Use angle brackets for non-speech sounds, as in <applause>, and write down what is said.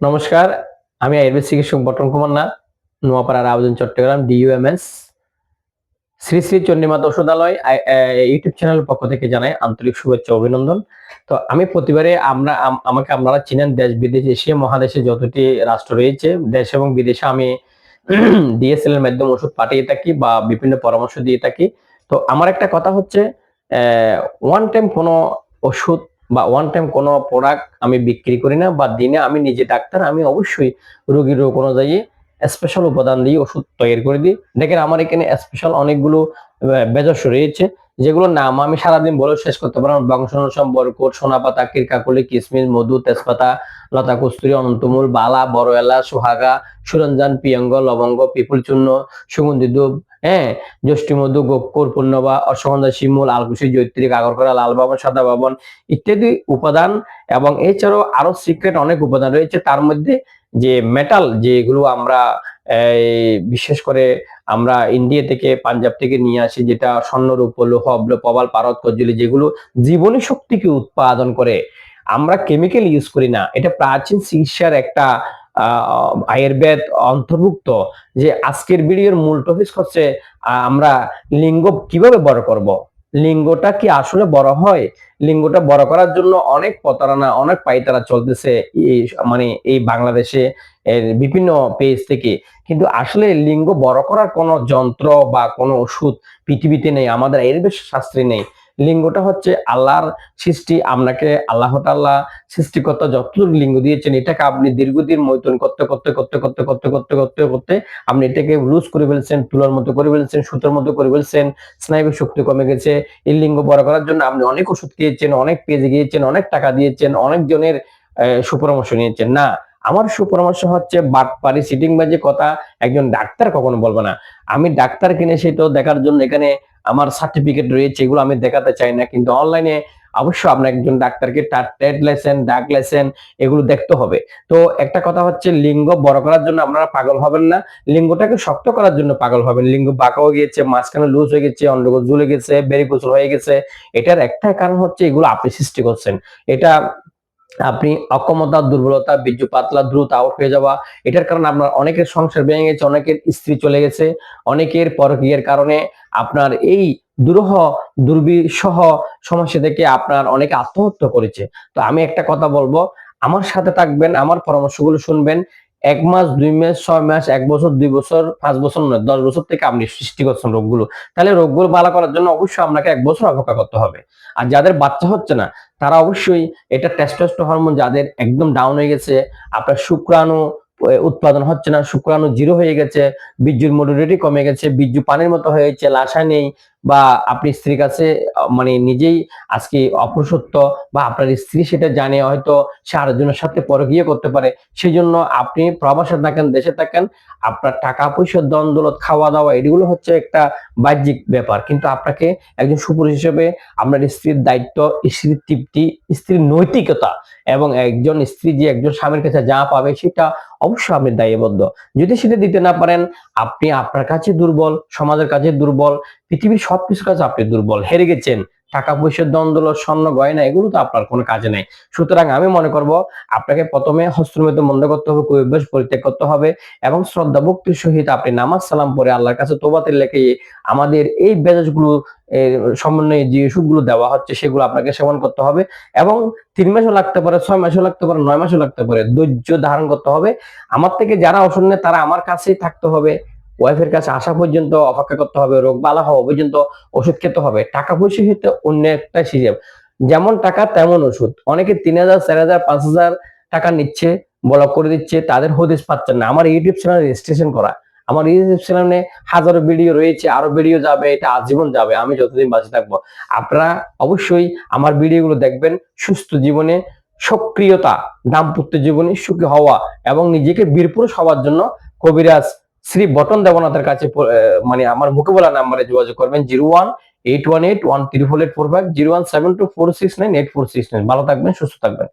নমস্কার, আমি আয়ুর্বেদ চিকিৎসক বটন কুমার নাথ, নোয়াপাড়ার আবেদন চট্টগ্রাম ডিইউএমএস শ্রী শ্রী চন্ডীমাতা ঔষধালয় ইউটিউব চ্যানেলের পক্ষ থেকে জানাই আন্তরিক শুভেচ্ছা, অভিনন্দন। তো আমি প্রতিবারে আমরা আমাকে আপনারা চিনেন দেশ বিদেশ এশিয়া, মহাদেশে যতটি রাষ্ট্র রয়েছে, দেশ এবং বিদেশে আমি <clears throat> ডিএসএল এর মাধ্যমে ওষুধ পাঠিয়ে থাকি বা বিভিন্ন পরামর্শ দিয়ে থাকি। তো আমার একটা কথা হচ্ছে ওয়ান টাইম কোনো ওষুধ বা ওয়ান টাইম কোনো প্রোডাক্ট আমি বিক্রি করি না বা দিনে আমি নিজে ডাক্তার, আমি অবশ্যই রোগীর রোগ অনুযায়ী স্পেশাল উপাদান দিয়ে ওষুধ তৈরি করে দিই। দেখেন আমার এখানে স্পেশাল অনেকগুলো বেজস রয়েছে যেগুলোর নাম আমি সারাদিন বলে শেষ করতে পারব বংশানুসম বরকট সোনাপাতা কিরকাকুলি কিসমিস, মধু, তেজপাতা লতা কস্তুরী অনন্তমূল, বালা, বড় এলা সোহাগা, সুরঞ্জান, পিয়ঙ্গ, লবঙ্গ পিপুল চূর্ণ সুগন্ধি হ্যাঁ জ্যৈষ্ঠী মধু গোপকর, পূর্ণবা, অশ্বগন্ধা, শিমুল, আলকুশি জৈত্রিক আগরকরা লাল বাবন সাদা বাবন ইত্যাদি উপাদান এবং এছাড়াও আরও সিক্রেট অনেক উপাদান রয়েছে। তার মধ্যে যে মেটাল যেগুলো আমরা বিশেষ করে আমরা ইন্ডিয়া থেকে পাঞ্জাব থেকে নিয়ে আসি, যেটা স্বর্ণরূপ, লোহ প্রবাল, পারদ কজ্জলি যেগুলো জীবনী শক্তিকে উৎপাদন করে। আমরা কেমিক্যাল ইউজ করি না। এটা প্রাচীন চিকিৎসার একটা আয়ুর্বেদ অন্তর্ভুক্ত যে আজকের ভিডিওর মূল টপিক হচ্ছে আমরা লিঙ্গ কীভাবে বড় করব? লিঙ্গটা কি আসলে বড় হয়? লিঙ্গটা বড় করার জন্য অনেক প্রতারণা, অনেক পাইতারা চলতেছে মানে এই বাংলাদেশে এর বিভিন্ন পেজ থেকে। কিন্তু আসলে লিঙ্গ বড় করার কোনো যন্ত্র বা কোনো ওষুধ পৃথিবীতে নেই, আমাদের আয়ুর্বেদ শাস্ত্রে নেই। লিঙ্গটা হচ্ছে আল্লাহর সৃষ্টি, আপনাকে আল্লাহ তাল্লাহ সৃষ্টিকর্তা যতটুকু লিঙ্গ দিয়েছেন, এটাকে আপনি দীর্ঘদিন মৈতন করতে করতে করতে করতে করতে করতে করতে করতে আপনি এটাকে লুজ করে ফেলছেন, তুলার মতো করে ফেলছেন, সুতোর মতো করে ফেলছেন স্নায়বিক শক্তি কমে গেছে। এই লিঙ্গ বড় করার জন্য আপনি অনেক ওষুধ খেয়েছেন, অনেক পেজে গিয়েছেন, অনেক টাকা দিয়েছেন অনেক জনের সুপরামর্শ নিয়েছেন। না আমার সুপরামর্শ হচ্ছে বাটপারি সিটিং বাজে কথা, একজন ডাক্তার কখনো বলব না। আমি ডাক্তার কিনে সেটাও দেখার জন্য এখানে আমার সার্টিফিকেট রয়েছে, এগুলো আমি দেখাতে চাই না, কিন্তু অনলাইনে অবশ্য আপনার একজন ডাক্তারকে তার ট্রেড ডাক লাইসেন্স এগুলো দেখতে হবে। তো একটা কথা হচ্ছে লিঙ্গ বড় করার জন্য আপনারা পাগল হবেন না, লিঙ্গটাকে শক্ত করার জন্য পাগল হবেন। লিঙ্গ বাঁকা হয়ে গিয়েছে, মাঝখানে লুজ হয়ে গেছে অন্ডকোষ ঝুলে গেছে বেরিকোষল হয়ে গেছে। এটার একটাই কারণ হচ্ছে এগুলো আপনি সৃষ্টি করছেন। এটা আপনি অক্ষমতা, দুর্বলতা, বীর্য পাতলা, দ্রুত আউট হয়ে যাওয়া, এটার কারণে আপনার অনেকের সংসার ভেঙে গেছে, অনেকের স্ত্রী চলে গেছে, অনেকের পরকীয়ের কারণে আপনার এই দুরহ দুর্বিসহ সমস্যা থেকে আপনার অনেকে আত্মহত্যা করেছে। তো আমি একটা কথা বলব, আমার সাথে থাকবেন, আমার পরামর্শগুলো শুনবেন এক মাস, দুই মাস, ছয় মাস, এক বছর, দুই বছর, পাঁচ বছর নয়, দশ বছর থেকে আপনি সৃষ্টি করছেন রোগগুলো। তাহলে রোগগুলো ভালো করার জন্য অবশ্যই আপনাকে এক বছর অপেক্ষা করতে হবে। আর যাদের বাচ্চা হচ্ছে না, তারা অবশ্যই এটা টেস্টোস্টেরন হরমোন যাদের একদম ডাউন হয়ে গেছে, আপনার শুক্রাণু উৎপাদন হচ্ছে না, শুক্রাণু জিরো হয়ে গেছে বীর্যুর মোডুলেটি কমে গেছে বীর্যু পানির মতো হয়ে গেছে লাশা নেই বা আপনি স্ত্রীর কাছে মানে নিজেই আজকে অপুরুষত্ব বা আপনার স্ত্রী সেটা জানে, হয়তো সে আরেকজনের সাথে পরকীয় করতে পারে সেই জন্য আপনি প্রবাসে থাকেন, দেশে থাকেন, আপনার টাকা পয়সার দ্বন্দ্বলত খাওয়া দাওয়া, এগুলো হচ্ছে একটা বাহ্যিক ব্যাপার। কিন্তু আপনাকে একজন সুপুরুষ হিসেবে আপনার স্ত্রীর দায়িত্ব, স্ত্রীর তৃপ্তি, স্ত্রীর নৈতিকতা এবং একজন স্ত্রী যে একজন স্বামীর কাছে যা পাবে সেটা অবশ্যই আপনি দায়বদ্ধ। যদি সেটা দিতে না পারেন, আপনি আপনার কাছে দুর্বল, সমাজের কাছে দুর্বল পৃথিবীর সবকিছুর কাছে আপনি দুর্বল, হেরে গেছেন। টাকা পয়সার দ্বন্দ্ব স্বর্ণ, গয়না, এগুলো তো আপনার কোনো কাজে নাই। সুতরাং আমি মনে করব, আপনাকে প্রথমে হস্তমিত বন্ধ করতে হবে কুঅভ্যাস পরিত্যাগ করতে হবে এবং শ্রদ্ধা, ভক্তির সহিত আপনি নামাজ সালাম পরে আল্লাহর কাছে তোবাতের লেখে আমাদের এই বেজাজগুলো সমন্বয়ে যে ওষুধগুলো দেওয়া হচ্ছে, সেগুলো আপনাকে সেবন করতে হবে এবং তিন মাসও লাগতে পারে, ছয় মাসও লাগতে পারে, নয় মাসও লাগতে পারে। ধৈর্য ধারণ করতে হবে। আমার থেকে যারা ওষুধ তারা আমার কাছেই থাকতে হবে। ওয়াইফের কাছে আসা পর্যন্ত অপেক্ষা করতে হবে রোগ বালা হওয়া পর্যন্ত ওষুধ খেতে হবে, টাকা পয়সা হইতে অন্য একটা সিস্টেম যেমন টাকা, তেমন ওষুধ। অনেকে তিন হাজার, চার হাজার, পাঁচ হাজার টাকা নিচ্ছে, ব্লক করে দিচ্ছে, তাদের হদিস পাচ্ছেন না। আমার ইউটিউব চ্যানেল রেজিস্ট্রেশন করা। আমার ইউটিউব চ্যানেলে হাজারো ভিডিও রয়েছে, আরও ভিডিও যাবে, এটা আজীবন যাবে, আমি যতদিন বাঁচে থাকব। আপনারা অবশ্যই আমার ভিডিওগুলো দেখবেন, সুস্থ জীবনে, সক্রিয়তা, দাম্পত্য জীবনে সুখী হওয়া এবং নিজেকে বীরপুরুষ হওয়ার জন্য কবিরাজ শ্রী বটন দেবনাথের কাছে মানে আমার মুখে বলা নাম্বারে যোগাযোগ করবেন zero one eight one eight one four eight four five, zero one seven two four six nine eight four six nine. ভালো থাকবেন, সুস্থ থাকবেন।